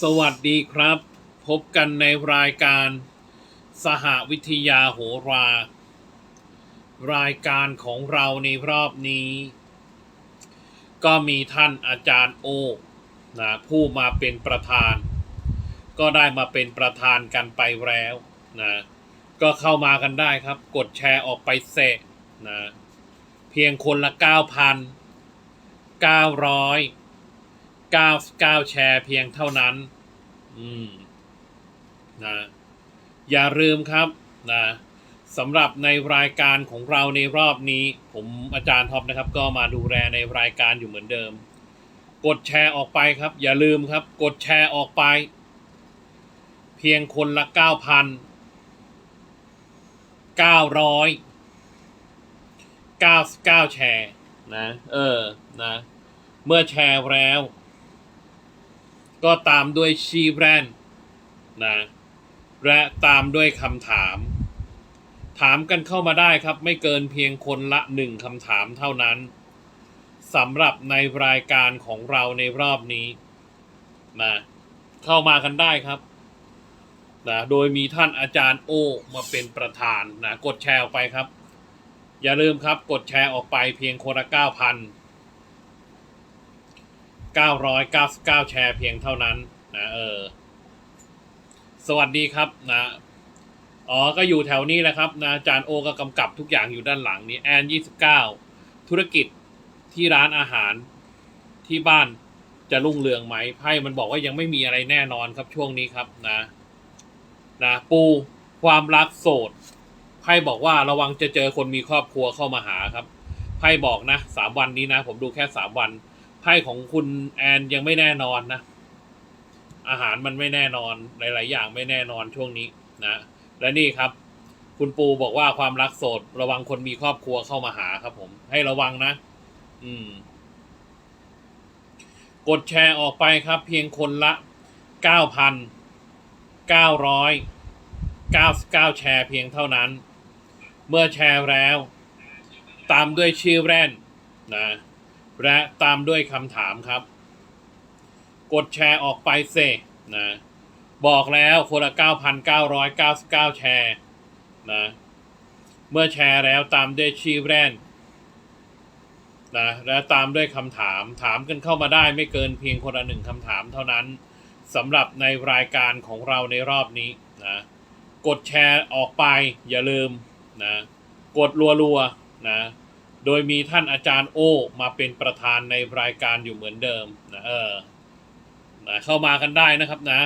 สวัสดีครับ พบกันในรายการ สหวิทยาโหรา รายการของเราในรอบนี้ ก็มีท่านอาจารย์โอนะผู้มาเป็นประธาน ก็ได้มาเป็นประธานกันไปแล้วนะก็เข้ามากันได้ครับ กดแชร์ออกไปเสะนะเพียงคนละ9,900 99 แชร์เพียงเท่านั้น อืมนะอย่าลืมครับนะสำหรับในรายการของเราในรอบนี้ ผมอาจารย์ท็อปนะครับ ก็มาดูแลในรายการอยู่เหมือนเดิม กดแชร์ออกไปครับ อย่าลืมครับ กดแชร์ออกไป เพียงคนละ 9,000 900 99 แชร์นะ เออ นะ เมื่อแชร์แล้ว ก็ตามด้วยชีแบรนนะและตามด้วยคำถาม ถามกันเข้ามาได้ครับ ไม่เกินเพียงคนละหนึ่งคำถามเท่านั้นสำหรับในรายการของเราในรอบนี้นะเข้ามากันได้ครับนะโดยมีท่านอาจารย์โอมาเป็นประธานนะกดแชร์ออกไปครับ อย่าลืมครับกดแชร์ออกไปเพียงคนละเก้าพัน 999 แชร์เพียงเท่านั้นนะเออ สวัสดีครับนะ อ๋อ ก็อยู่แถวนี้แหละครับนะจารย์โอก็กำกับทุกอย่างอยู่ด้านหลังนี้แอน29 ธุรกิจที่ร้านอาหารที่บ้านจะรุ่งเรืองไหมไพ่มันบอกว่ายังไม่มีอะไรแน่นอนครับช่วงนี้ครับนะ นะปูความรักโสดไพ่บอกว่าระวังจะเจอคนมีครอบครัวเข้ามาหาครับไพ่บอกนะสามวันนี้นะ ผมดูแค่สามวัน ไพ่ของคุณแอนยังไม่แน่นอนนะ อาหารมันไม่แน่นอน หลาย ๆ อย่างไม่แน่นอนช่วงนี้นะ และนี่ครับ คุณปูบอกว่าความรักโสด ระวังคนมีครอบครัวเข้ามาหาครับผม ให้ระวังนะ อืม กดแชร์ออกไปครับ เพียงคนละเก้าพันเก้าร้อยเก้าเก้าแชร์เพียงเท่านั้น เมื่อแชร์แล้ว ตามด้วยชื่อแรนนะ และตามด้วยคำถามครับ กดแชร์ออกไปเซนะบอกแล้วคนละ 9,999 แชร์นะเมื่อแชร์แล้วตามด้วยชื่อแบรนด์นะและตามด้วยคำถามถามกันเข้ามาได้ไม่เกินเพียงคนละหนึ่งคำถามเท่านั้นสำหรับในรายการของเราในรอบนี้นะกดแชร์ออกไปอย่าลืมนะกดรัวๆนะ โดยมีท่านอาจารย์โอ มาเป็นประธานในรายการอยู่เหมือนเดิมนะเออนะเข้ามากันได้นะครับนะ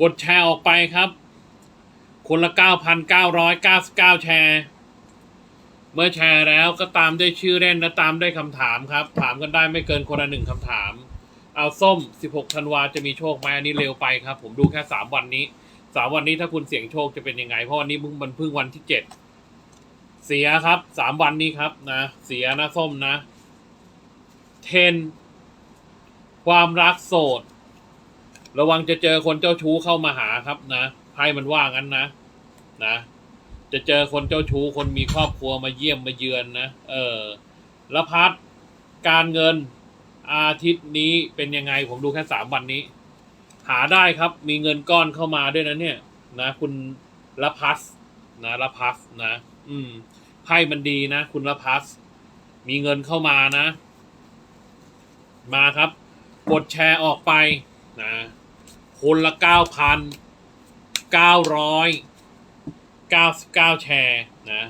กดแชร์ออกไปครับ คนละ 9,999 แชร์ เมื่อแชร์แล้วก็ตามได้ชื่อเล่นและตามได้คำถามครับ ถามกันได้ไม่เกินคนละหนึ่งคำถาม เอาส้ม 16ธันวาจะมีโชคไหมอันนี้เร็วไปครับ ผมดูแค่ 3 วันนี้3วันนี้ถ้าคุณเสี่ยงโชคจะเป็นยังไง เพราะวันนี้มึงมันเพิ่งวันที่7เสียครับ3วันนี้ครับนะ เสียนะส้มนะเทนความรักโสด ระวังจะเจอคนเจ้าชู้เข้ามาหาครับนะไพ่มันว่างั้นนะ นะ จะเจอคนเจ้าชู้คนมีครอบครัวมาเยี่ยมมาเยือนนะ เออล้วพัดการเงินอาทิตย์นี้เป็นยังไงผมดูแค่สามวันนี้ หาได้ครับ มีเงินก้อนเข้ามาด้วยนะเนี่ยนะ คุณละพัสนะละพัสนะ อืมไพ่มันดีนะ คุณละพัสมีเงินเข้ามานะ มาครับ กดแชร์ออกไปนะ คนละเก้าพันเก้าร้อยเก้าสิบเก้าแชร์นะ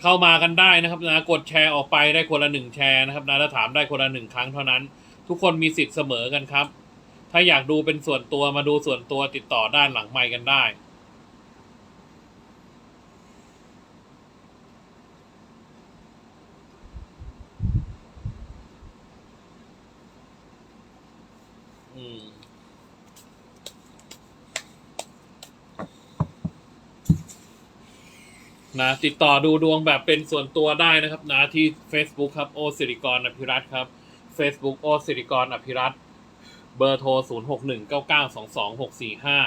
เข้ามากันได้นะครับนะกดแชร์ออกไปได้คนละหนึ่งแชร์นะครับนะถ้าถามได้คนละหนึ่งครั้งเท่านั้น ทุกคนมีสิทธิ์เสมอกันครับ ถ้าอยากดูเป็นส่วนตัวมาดูส่วนตัวติดต่อด้านหลังไมค์กันได้ นะติดต่อดูดวงแบบเป็นส่วนตัวได้นะครับนะที่ Facebook ครับโอสิริกรอภิรัตครับ Facebook โอสิริกรอภิรัตเบอร์โทร 0 6 1 9 9 2 2 6 4 5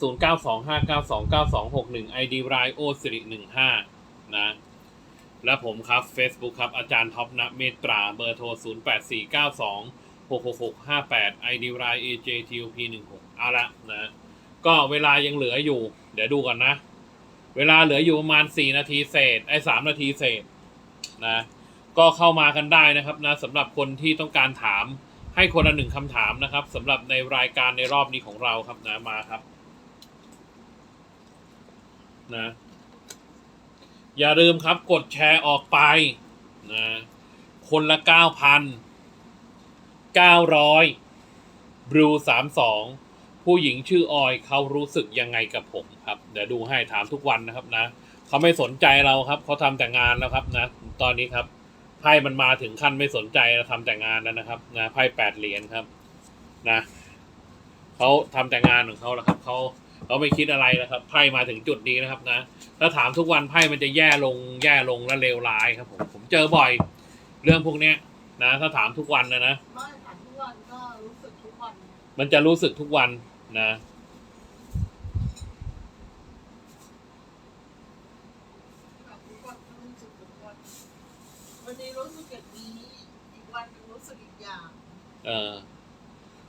0 9 2 5 9 2 9 2 6 1 ID รายโอสิริ15 นะ และผมครับ Facebook ครับ อาจารย์ท็อปนะเมตรา เบอร์โทร 0 8 4 9 2 6 6 6 5 8 ID ราย AJTUP 16เอาละนะ ก็เวลายังเหลืออยู่ เดี๋ยวดูก่อนนะ เวลาเหลืออยู่ประมาณสี่นาทีเศษไอ้สามนาทีเศษนะก็เข้ามากันได้นะครับนะสำหรับคนที่ต้องการถามให้คนละหนึ่งคำถามนะครับสำหรับในรายการในรอบนี้ของเราครับนะมาครับนะอย่าลืมครับกดแชร์ออกไปนะคนละเก้าพันเก้าร้อยบลูสามสอง ผู้หญิงชื่อออยเขารู้สึกยังไงกับผมครับเดี๋ยวดูให้ถามทุกวันนะครับนะเขาไม่สนใจเราครับเขาทำแต่งานแล้วครับนะ ตอนนี้ครับไพ่มันมาถึงขั้นไม่สนใจเราทำแต่งานแล้วนะครับนะไพ่แปดเหรียญครับนะเขาทำแต่งานของเขาแล้วครับเขาเขาไม่คิดอะไรนะครับไพ่มาถึงจุดนี้นะครับนะถ้าถามทุกวันไพ่มันจะแย่ลงแย่ลงและเลวร้ายครับผมผมเจอบ่อยเรื่องพวกเนี้ยนะถ้าถามทุกวันนะนะไม่ถามทุกวันก็รู้สึกทุกวันมันจะรู้สึกทุกวัน นะถามทุกวันก็รู้สึกทุกวันวันนี้รู้สึกอย่างนี้อีกวันหนึงรู้สึกอีกอย่างเอ่อ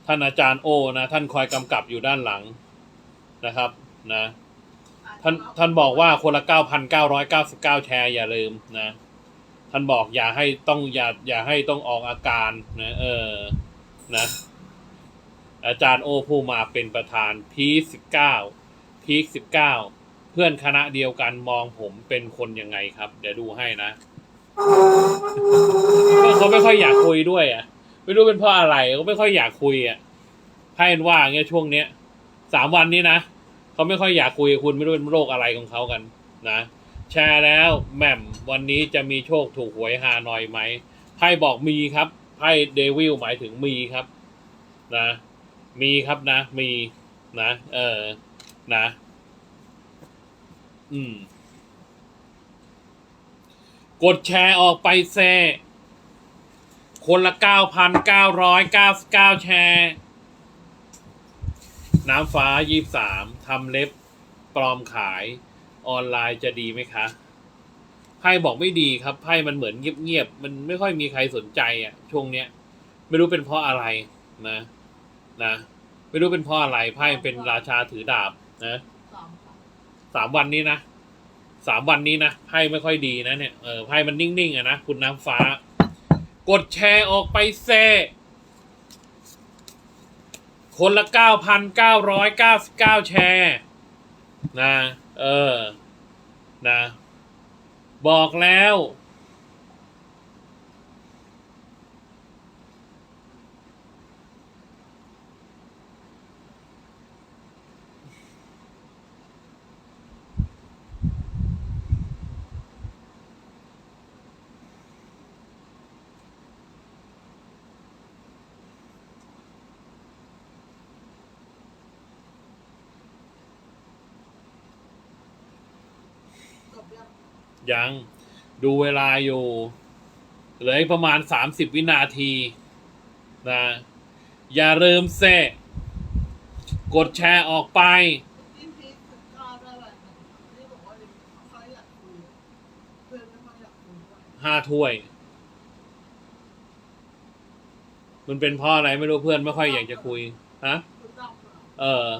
ท่านอาจารย์โอนะ ท่านคอยกำกับอยู่ด้านหลังนะครับนะท่านท่านบอกว่าคนละเก้าพันเก้าร้อยเก้าสิบเก้าแชร์อย่าลืมนะ ท่านบอกอย่าให้ต้องอย่าอย่าให้ต้องออกอาการนะเออนะ อาจารย์โอผู้มาเป็นประธานพีสิบเก้าพีสิบเก้าเพื่อนคณะเดียวกันมองผมเป็นคนยังไงครับ เดี๋ยวดูให้นะก็เขาไม่ค่อยอยากคุยด้วยอะ ไม่รู้เป็นเพราะอะไรเขาไม่ค่อยอยากคุยอะให้มันว่าเงี้ยช่วงเนี้ยสามวันนี้นะเขาไม่ค่อยอยากคุยคุณไม่รู้เป็นโรคอะไรของเขากัน นะแชร์แล้วแหม่มวันนี้จะมีโชคถูกหวยฮานอยไหมไพ่บอกมีครับไพ่เดวิลหมายถึงมีครับ นะ มีครับนะ มีนะ เออนะ อืม กดแชร์ออกไปแซคนละเก้าพันเก้าร้อยเก้าเก้าแชร์ น้ำฟ้ายี่สามทำเล็บปลอมขายออนไลน์จะดีไหมคะไพ่บอกไม่ดีครับไพ่มันเหมือนเงียบๆมันไม่ค่อยมีใครสนใจอะช่วงเนี้ย ไม่รู้เป็นเพราะอะไรนะ นะไม่รู้เป็นเพราะอะไรไพ่เป็นราชาถือดาบนะสามครั้งสามวันนี้นะสามวันนี้นะไพ่ไม่ค่อยดีนะเนี่ยเออไพ่มันนิ่งๆอะนะคุณน้ำฟ้า กดแชร์ออกไปเซคนละเก้าพันเก้าร้อยเก้าสิบเก้าแชร์นะ เออ นะ บอกแล้ว ยัง ดูเวลาอยู่ เหลืออีกประมาณสามสิบวินาทีนะ อย่าลืมเซกดแชร์ออกไป ห้าถ้วย มันเป็นเพราะอะไรไม่รู้เพื่อนไม่ค่อยอยากจะคุย ฮะเหรอ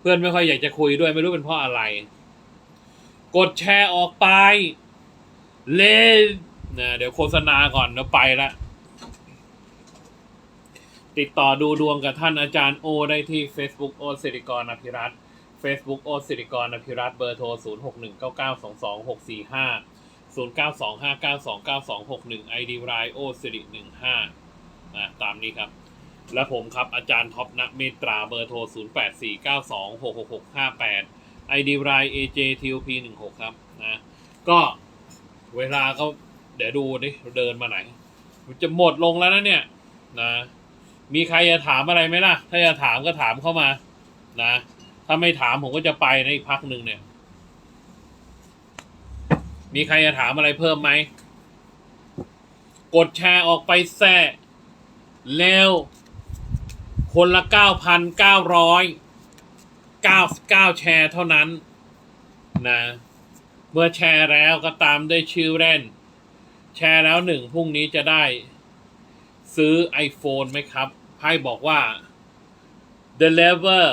เพื่อนไม่ค่อยอยากจะคุยด้วยไม่รู้เป็นเพราะอะไร กดแชร์ออกไป เล่นนะเดี๋ยวโฆษณาก่อนเดี๋ยวไปละ ติดต่อดูดวงกับท่านอาจารย์โอได้ที่ Facebook โอสิริกรอภิรัตน์ Facebook โอสิริกรอภิรัตน์เบอร์โทร 0 6 1 9 9 2 2 6 4 5 0 9 2 5 9 2 9 2 6 1 ID รายโอสิริ15นะตามนี้ครับ และผมครับอาจารย์ท็อปนักเมตราเบอร์โทร 0849266658 ID ราย AJTOP 16ครับนะก็เวลาก็เดี๋ยวดูดิเดินมาไหน จะหมดลงแล้วนะเนี่ยนะมีใครจะถามอะไรไหมล่ะ ถ้าจะถามก็ถามเข้ามานะ ถ้าไม่ถามผมก็จะไปในอีกพักหนึ่งเนี่ย มีใครจะถามอะไรเพิ่มไหม กดแชร์ออกไปแซ่เร็วคนละเก้าพันเก้าร้อย เก้าเก้าแชร์เท่านั้นนะ เมื่อแชร์แล้วก็ตามด้วยชื่อเล่น แชร์แล้วหนึ่งพรุ่งนี้จะได้ ซื้อ iPhone ไหมครับไพ่บอกว่า deliver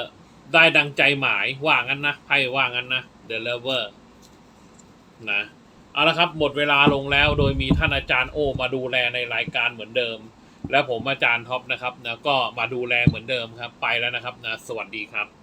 ได้ดังใจหมายว่างั้นนะไพ่ว่างั้นนะ deliver นะเอาละครับ หมดเวลาลงแล้วโดยมีท่านอาจารย์โอมาดูแลในรายการเหมือนเดิม และผมอาจารย์ท็อปนะครับนะก็มาดูแลเหมือนเดิมครับ ไปแล้วนะครับนะสวัสดีครับ